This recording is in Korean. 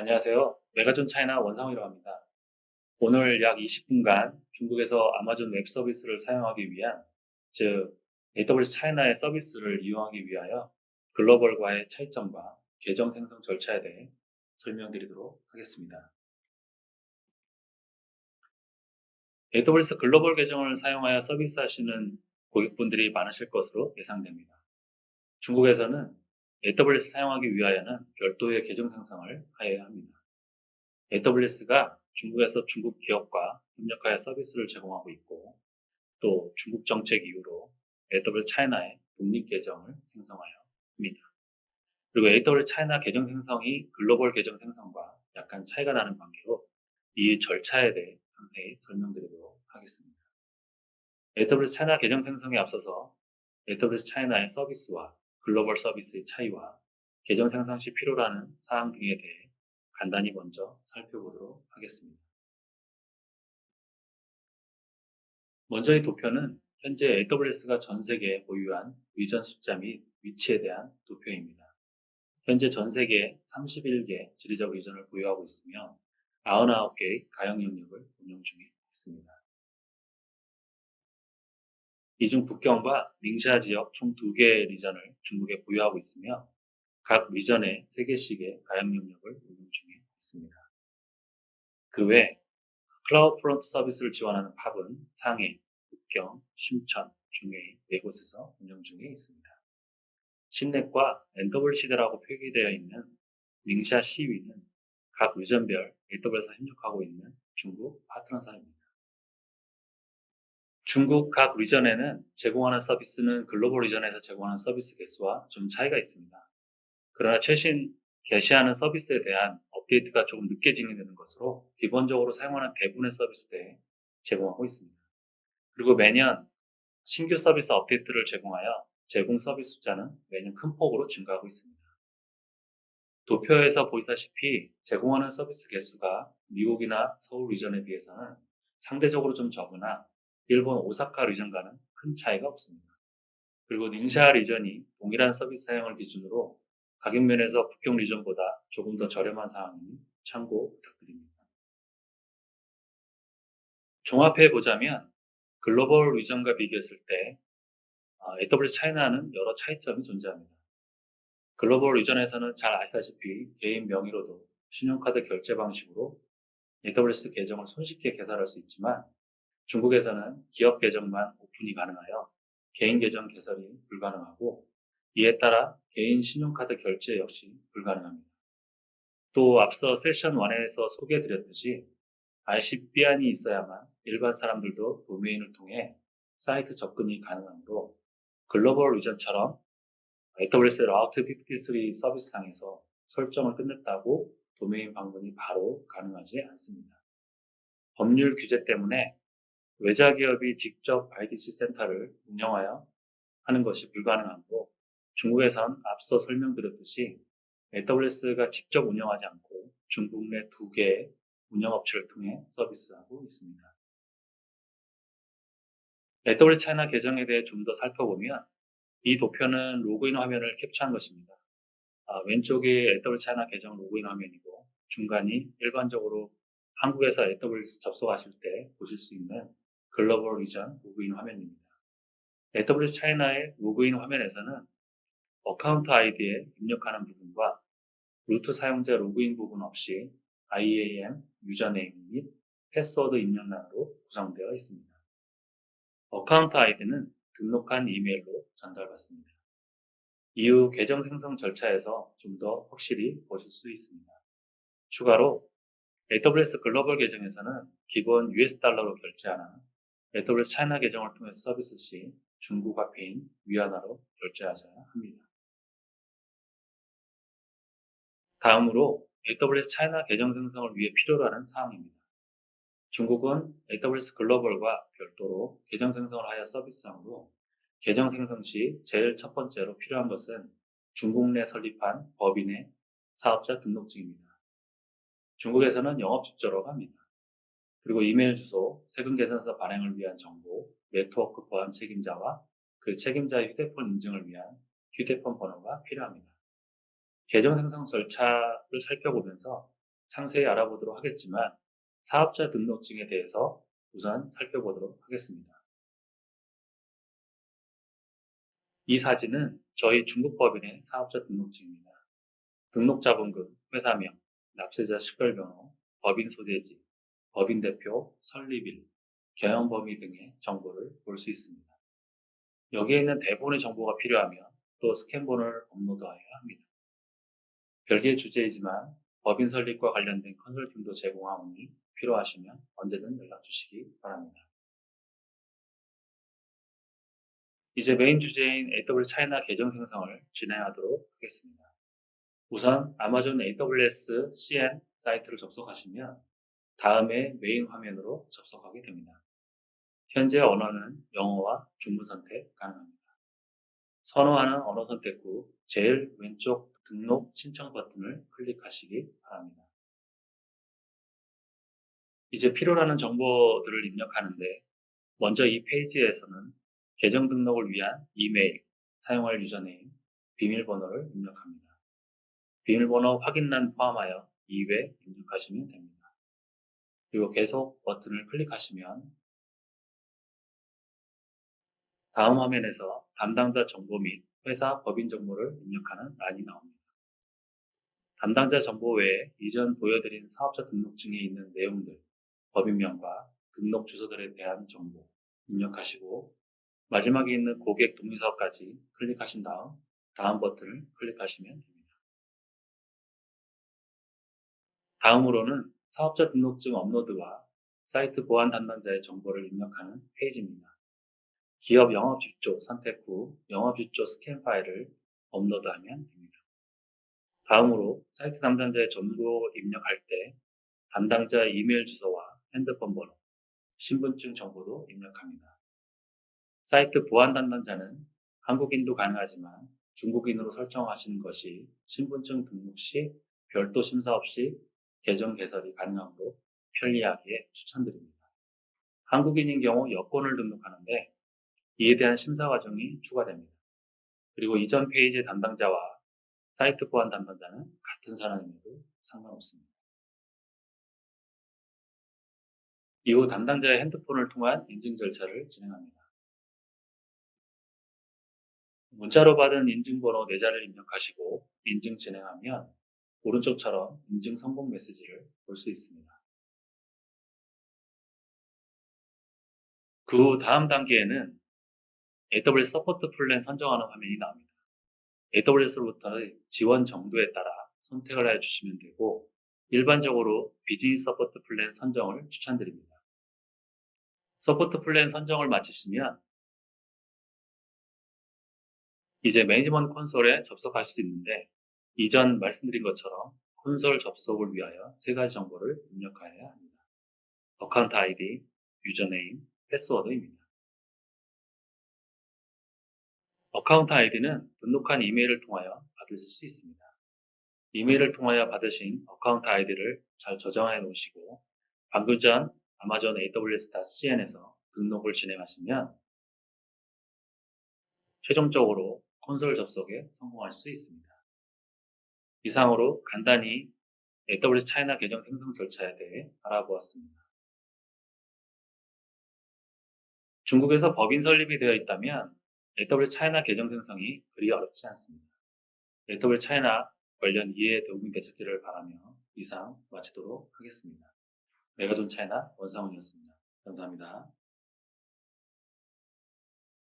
안녕하세요. 메가존 차이나 원상이라고 합니다. 오늘 약 20분간 중국에서 아마존 웹 서비스를 사용하기 위한, 즉, AWS 차이나의 서비스를 이용하기 위하여 글로벌과의 차이점과 계정 생성 절차에 대해 설명드리도록 하겠습니다. AWS 글로벌 계정을 사용하여 서비스 하시는 고객분들이 많으실 것으로 예상됩니다. 중국에서는 AWS 사용하기 위하여는 별도의 계정 생성을 하여야 합니다. AWS가 중국에서 중국 기업과 협력하여 서비스를 제공하고 있고 또 중국 정책 이후로 AWS 차이나의 독립 계정을 생성하여 합니다. 그리고 AWS 차이나 계정 생성이 글로벌 계정 생성과 약간 차이가 나는 관계로 이 절차에 대해 상세히 설명드리도록 하겠습니다. AWS 차이나 계정 생성에 앞서서 AWS 차이나의 서비스와 글로벌 서비스의 차이와 계정 생성 시 필요로 하는 사항 등에 대해 간단히 먼저 살펴보도록 하겠습니다. 먼저 이 도표는 현재 AWS가 전 세계에 보유한 위전 숫자 및 위치에 대한 도표입니다. 현재 전 세계에 31개 지리적 위전을 보유하고 있으며 99개의 가용 영역을 운영 중에 있습니다. 이중 북경과 닝샤 지역 총 2개의 리전을 중국에 보유하고 있으며 각 리전에 3개씩의 가용 영역을 운영 중에 있습니다. 그 외 클라우드 프론트 서비스를 지원하는 팝은 상해, 북경, 심천, 중해 네 곳에서 운영 중에 있습니다. 신넷과 시대라고 표기되어 있는 닝샤 시위는 각 리전별 AWS와 협력하고 있는 중국 파트너사입니다. 중국 각 리전에는 제공하는 서비스는 글로벌 리전에서 제공하는 서비스 개수와 좀 차이가 있습니다. 그러나 최신 게시하는 서비스에 대한 업데이트가 조금 늦게 진행되는 것으로 기본적으로 사용하는 대부분의 서비스에 제공하고 있습니다. 그리고 매년 신규 서비스 업데이트를 제공하여 제공 서비스 숫자는 매년 큰 폭으로 증가하고 있습니다. 도표에서 보시다시피 제공하는 서비스 개수가 미국이나 서울 리전에 비해서는 상대적으로 좀 적으나 일본 오사카 리전과는 큰 차이가 없습니다. 그리고 닝샤 리전이 동일한 서비스 사용을 기준으로 가격 면에서 북경 리전보다 조금 더 저렴한 상황이니 참고 부탁드립니다. 종합해 보자면 글로벌 리전과 비교했을 때 AWS 차이나는 여러 차이점이 존재합니다. 글로벌 리전에서는 잘 아시다시피 개인 명의로도 신용카드 결제 방식으로 AWS 계정을 손쉽게 개설할 수 있지만 중국에서는 기업 계정만 오픈이 가능하여 개인 계정 개설이 불가능하고 이에 따라 개인 신용카드 결제 역시 불가능합니다. 또 앞서 세션 1에서 소개해드렸듯이 ICB안이 있어야만 일반 사람들도 도메인을 통해 사이트 접근이 가능하므로 글로벌 리전처럼 AWS 라우트 53 서비스상에서 설정을 끝냈다고 도메인 방문이 바로 가능하지 않습니다. 법률 규제 때문에 외자 기업이 직접 IDC 센터를 운영하여 하는 것이 불가능하고 중국에선 앞서 설명드렸듯이 AWS가 직접 운영하지 않고 중국 내 두 개의 운영업체를 통해 서비스하고 있습니다. AWS 차이나 계정에 대해 좀 더 살펴보면 이 도표는 로그인 화면을 캡처한 것입니다. 아, 왼쪽이 AWS 차이나 계정 로그인 화면이고 중간이 일반적으로 한국에서 AWS 접속하실 때 보실 수 있는 글로벌 리전 로그인 화면입니다. AWS 차이나의 로그인 화면에서는 어카운트 아이디에 입력하는 부분과 루트 사용자 로그인 부분 없이 IAM, 유저네임 및 패스워드 입력란으로 구성되어 있습니다. 어카운트 아이디는 등록한 이메일로 전달받습니다. 이후 계정 생성 절차에서 좀 더 확실히 보실 수 있습니다. 추가로 AWS 글로벌 계정에서는 기본 US 달러로 결제하나 AWS 차이나 계정을 통해서 서비스 시 중국 화폐인 위안화로 결제하셔야 합니다. 다음으로 AWS 차이나 계정 생성을 위해 필요로 하는 사항입니다. 중국은 AWS 글로벌과 별도로 계정 생성을 하여 서비스하므로 계정 생성 시 제일 첫 번째로 필요한 것은 중국 내 설립한 법인의 사업자 등록증입니다. 중국에서는 영업 직조로 합니다. 그리고 이메일 주소, 세금 계산서 발행을 위한 정보, 네트워크 보안 책임자와 그 책임자의 휴대폰 인증을 위한 휴대폰 번호가 필요합니다. 계정 생성 절차를 살펴보면서 상세히 알아보도록 하겠지만 사업자 등록증에 대해서 우선 살펴보도록 하겠습니다. 이 사진은 저희 중국법인의 사업자 등록증입니다. 등록자본금, 회사명, 납세자 식별번호, 법인 소재지, 법인 대표, 설립일, 경영 범위 등의 정보를 볼 수 있습니다. 여기에 있는 대본의 정보가 필요하면 또 스캔본을 업로드해야 합니다. 별개의 주제이지만 법인 설립과 관련된 컨설팅도 제공하오니 필요하시면 언제든 연락 주시기 바랍니다. 이제 메인 주제인 AW 차이나 계정 생성을 진행하도록 하겠습니다. 우선 아마존 AWS CN 사이트를 접속하시면 다음에 메인 화면으로 접속하게 됩니다. 현재 언어는 영어와 중문 선택 가능합니다. 선호하는 언어 선택 후 제일 왼쪽 등록 신청 버튼을 클릭하시기 바랍니다. 이제 필요로 하는 정보들을 입력하는데 먼저 이 페이지에서는 계정 등록을 위한 이메일, 사용할 유저네임, 비밀번호를 입력합니다. 비밀번호 확인란 포함하여 2회 입력하시면 됩니다. 그리고 계속 버튼을 클릭하시면 다음 화면에서 담당자 정보 및 회사 법인 정보를 입력하는 란이 나옵니다. 담당자 정보 외에 이전 보여드린 사업자 등록증에 있는 내용들, 법인명과 등록 주소들에 대한 정보 입력하시고 마지막에 있는 고객 동의서까지 클릭하신 다음 다음 버튼을 클릭하시면 됩니다. 다음으로는 사업자 등록증 업로드와 사이트 보안 담당자의 정보를 입력하는 페이지입니다. 기업 영업주조 선택 후 영업주조 스캔 파일을 업로드하면 됩니다. 다음으로 사이트 담당자의 정보 입력할 때 담당자 이메일 주소와 핸드폰 번호, 신분증 정보도 입력합니다. 사이트 보안 담당자는 한국인도 가능하지만 중국인으로 설정하시는 것이 신분증 등록 시 별도 심사 없이 계정 개설이 가능하므로 편리하기에 추천드립니다. 한국인인 경우 여권을 등록하는데 이에 대한 심사 과정이 추가됩니다. 그리고 이전 페이지 담당자와 사이트 보안 담당자는 같은 사람임에도 상관없습니다. 이후 담당자의 핸드폰을 통한 인증 절차를 진행합니다. 문자로 받은 인증번호 4자를 입력하시고 인증 진행하면 오른쪽처럼 인증 성공 메시지를 볼 수 있습니다. 그 다음 단계에는 AWS 서포트 플랜 선정하는 화면이 나옵니다. AWS로부터의 지원 정도에 따라 선택을 해 주시면 되고 일반적으로 비즈니스 서포트 플랜 선정을 추천드립니다. 서포트 플랜 선정을 마치시면 이제 매니지먼트 콘솔에 접속할 수 있는데 이전 말씀드린 것처럼 콘솔 접속을 위하여 세 가지 정보를 입력하여야 합니다. 어카운트 아이디, 유저네임, 패스워드입니다. 어카운트 아이디는 등록한 이메일을 통하여 받으실 수 있습니다. 이메일을 통하여 받으신 어카운트 아이디를 잘 저장해 놓으시고 방금 전 아마존 AWS.cn에서 등록을 진행하시면 최종적으로 콘솔 접속에 성공할 수 있습니다. 이상으로 간단히 AWS 차이나 계정 생성 절차에 대해 알아보았습니다. 중국에서 법인 설립이 되어 있다면 AWS 차이나 계정 생성이 그리 어렵지 않습니다. AWS 차이나 관련 이해에 도움이 되셨기를 바라며 이상 마치도록 하겠습니다. 메가존 차이나 원상훈이었습니다. 감사합니다.